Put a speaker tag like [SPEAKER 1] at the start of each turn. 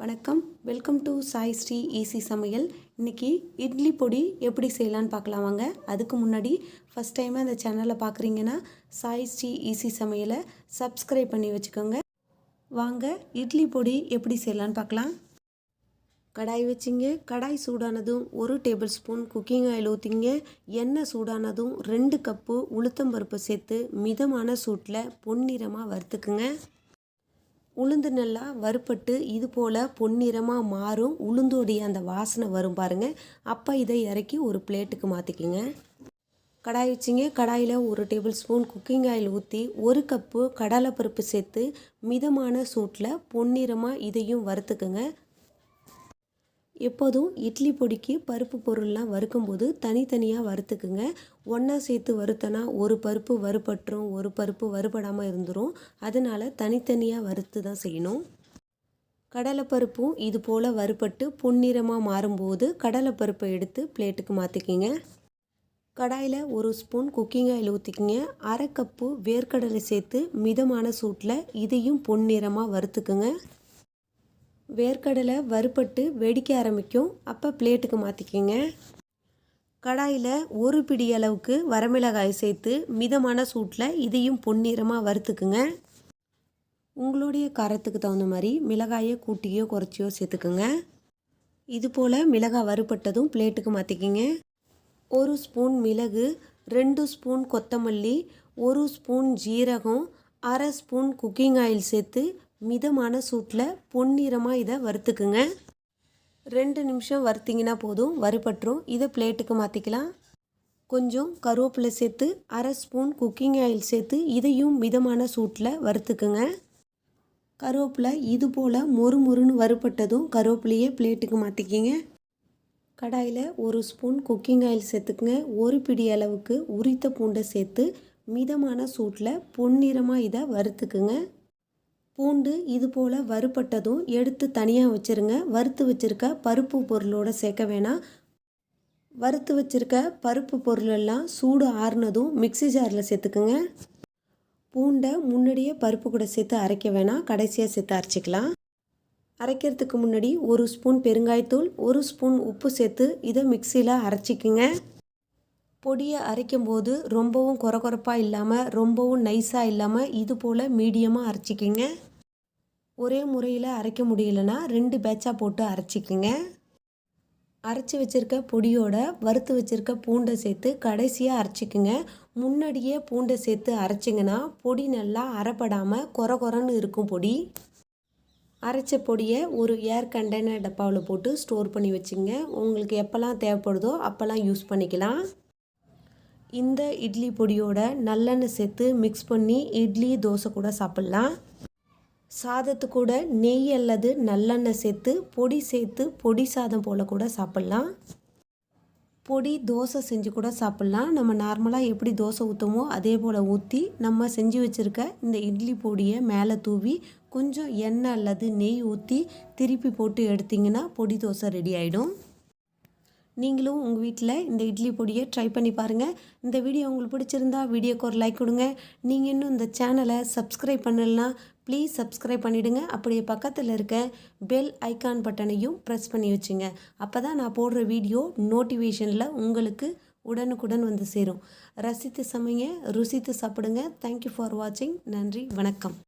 [SPEAKER 1] வணக்கம். Welcome to Sai Sri easy சமையல். இன்றைக்கி இட்லி பொடி எப்படி செய்யலான்னு பார்க்கலாம் வாங்க. அதுக்கு முன்னாடி ஃபஸ்ட் டைம் அந்த சேனலை பார்க்குறீங்கன்னா சாய் ஸ்ரீ ஈஸி சமையலை சப்ஸ்கிரைப் பண்ணி வச்சுக்கோங்க. வாங்க இட்லி பொடி எப்படி செய்யலான்னு பார்க்கலாம். கடாய் வச்சிங்க. கடாய் சூடானதும் ஒரு டேபிள் ஸ்பூன் குக்கிங் ஆயில் ஊற்றிங்க எண்ணெய் சூடானதும் ரெண்டு கப்பு உளுத்தம்பருப்பை சேர்த்து மிதமான சூட்டில் பொன்னிறமாக வறுத்துக்குங்க. உளுந்து நல்லா வறுப்பட்டு இது போல் பொன்னிறமாக மாறும். உளுந்தோடைய அந்த வாசனை வரும் பாருங்கள் அப்போ இதை இறக்கி ஒரு பிளேட்டுக்கு மாற்றிக்கிங்க கடாய் வச்சிங்க. கடாயில் ஒரு டேபிள் ஸ்பூன் குக்கிங் ஆயில் ஊற்றி ஒரு கப்பு கடலைப்பருப்பு சேர்த்து மிதமான சூட்டில் பொன்னிறமாக இதையும் வறுத்துக்குங்க. எப்போதும் இட்லி பொடிக்கு பருப்பு பொருள்லாம் வறுக்கும்போது தனித்தனியாக வறுத்துக்குங்க. ஒன்றா சேர்த்து வறுத்தனா ஒரு பருப்பு வறுபட்டுரும் ஒரு பருப்பு வறுபடாமல் இருந்துடும் அதனால் தனித்தனியாக வறுத்து தான் செய்யணும். கடலைப்பருப்பும் இது போல் வறுபட்டு பொன்னிறமாக மாறும்போது கடலைப்பருப்பை எடுத்து பிளேட்டுக்கு மாற்றிக்கிங்க கடாயில் ஒரு ஸ்பூன் குக்கிங் ஆயில் ஊற்றிக்கிங்க அரை கப்பு வேர்க்கடலை சேர்த்து மிதமான சூட்டில் இதையும் பொன்னிறமாக வறுத்துக்குங்க. வேர்க்கடலை வறுபட்டு வெடிக்க ஆரம்பிக்கும். அப்போ பிளேட்டுக்கு மாற்றிக்கிங்க கடாயில் ஒரு பிடி அளவுக்கு வரமிளகாய் சேர்த்து மிதமான சூட்டில் இதையும் பொன்னிறமாக வறுத்துக்குங்க. உங்களுடைய காரத்துக்கு தகுந்த மாதிரி மிளகாயை கூட்டியோ குறைச்சியோ சேர்த்துக்குங்க. இது போல் மிளகாய் வறுபட்டதும் பிளேட்டுக்கு மாற்றிக்கிங்க ஒரு ஸ்பூன் மிளகு ரெண்டு ஸ்பூன் கொத்தமல்லி ஒரு ஸ்பூன் ஜீரகம் அரை ஸ்பூன் குக்கிங் ஆயில் சேர்த்து மிதமான சூட்டில் பொன்னிறமாக இதை வறுத்துக்குங்க. ரெண்டு நிமிஷம் வறுத்திங்கன்னா போதும். வறுபட்டுரும். இதை பிளேட்டுக்கு மாற்றிக்கலாம் கொஞ்சம் கருவேப்பிலை சேர்த்து அரை ஸ்பூன் குக்கிங் ஆயில் சேர்த்து இதையும் மிதமான சூட்டில் வறுத்துக்குங்க. கருவேப்பிலை இது போல் மொறு மொறுன்னு வறுபட்டதும் கருவேப்பிலையே பிளேட்டுக்கு மாற்றிக்கிங்க கடாயில் ஒரு ஸ்பூன் குக்கிங் ஆயில் சேர்த்துக்குங்க. ஒரு பிடி அளவுக்கு உரித்த பூண்டை சேர்த்து மிதமான சூட்டில் பொன்னிறமாக இதை வறுத்துக்குங்க. பூண்டு இது போல் வறுப்பட்டதும் எடுத்து தனியாக வச்சுருங்க. வறுத்து வச்சுருக்க பருப்பு பொருளோடு சேர்க்க வேணாம். வறுத்து வச்சுருக்க பருப்பு பொருளெல்லாம் சூடு ஆறுனதும் மிக்சி ஜாரில் சேர்த்துக்குங்க. பூண்டை முன்னாடியே பருப்பு கூட சேர்த்து அரைக்க வேணாம். கடைசியாக சேர்த்து அரைச்சிக்கலாம். அரைக்கிறதுக்கு முன்னாடி ஒரு ஸ்பூன் பெருங்காயத்தூள் ஒரு ஸ்பூன் உப்பு சேர்த்து இதை மிக்சியில் அரைச்சிக்குங்க. பொடியை அரைக்கும் போது ரொம்பவும் குறகுறப்பாக இல்லாமல் ரொம்பவும் நைஸாக இல்லாமல் இது போல் மீடியமாக அரைச்சிக்கிங்க. ஒரே முறையில் அரைக்க முடியலன்னா ரெண்டு பேட்சாக போட்டு அரைச்சிக்கிங்க. அரைச்சி வச்சுருக்க பொடியோட வறுத்து வச்சுருக்க பூண்டை சேர்த்து கடைசியாக அரைச்சிக்குங்க. முன்னாடியே பூண்டை சேர்த்து அரைச்சிங்கன்னா பொடி நல்லா அரைப்படாமல் குற குறன்னு இருக்கும் பொடி. அரைச்ச பொடியை ஒரு ஏர் கண்டெய்னர் டப்பாவில் போட்டு ஸ்டோர் பண்ணி வச்சுங்க. உங்களுக்கு எப்போல்லாம் தேவைப்படுதோ அப்போல்லாம் யூஸ் பண்ணிக்கலாம். இந்த இட்லி பொடியோட நல்லெண்ணெய் சேர்த்து மிக்ஸ் பண்ணி இட்லி தோசை கூட சாப்பிட்லாம். சாதத்து கூட நெய் அல்லது நல்லெண்ணெய் சேர்த்து பொடி சேர்த்து பொடி சாதம் போல் கூட சாப்பிட்லாம். பொடி தோசை செஞ்சு கூட சாப்பிட்லாம். நம்ம நார்மலாக எப்படி தோசை ஊற்றுமோ அதே போல் ஊற்றி நம்ம செஞ்சு வச்சுருக்க இந்த இட்லி பொடியை மேலே தூவி கொஞ்சம் எண்ணெய் அல்லது நெய் ஊற்றி திருப்பி போட்டு எடுத்திங்கன்னா பொடி தோசை ரெடி ஆகிடும் நீங்களும் உங்கள் வீட்டில் இந்த இட்லி பொடியை ட்ரை பண்ணி பாருங்கள் இந்த வீடியோ உங்களுக்கு பிடிச்சிருந்தா வீடியோக்கு ஒரு லைக் கொடுங்க. நீங்கள் இன்னும் இந்த சேனலை சப்ஸ்கிரைப் பண்ணலன்னா ப்ளீஸ் சப்ஸ்கிரைப் பண்ணிவிடுங்க அப்படியே பக்கத்தில் இருக்க பெல் ஐக்கான் பட்டனையும் ப்ரெஸ் பண்ணி வச்சுங்க. அப்போ தான் நான் போடுற வீடியோ நோட்டிஃபிகேஷனில் உங்களுக்கு உடனுக்குடன் வந்து சேரும். ரசித்து சமைங்க ருசித்து சாப்பிடுங்க. தேங்க்யூ ஃபார் வாட்சிங் நன்றி வணக்கம்.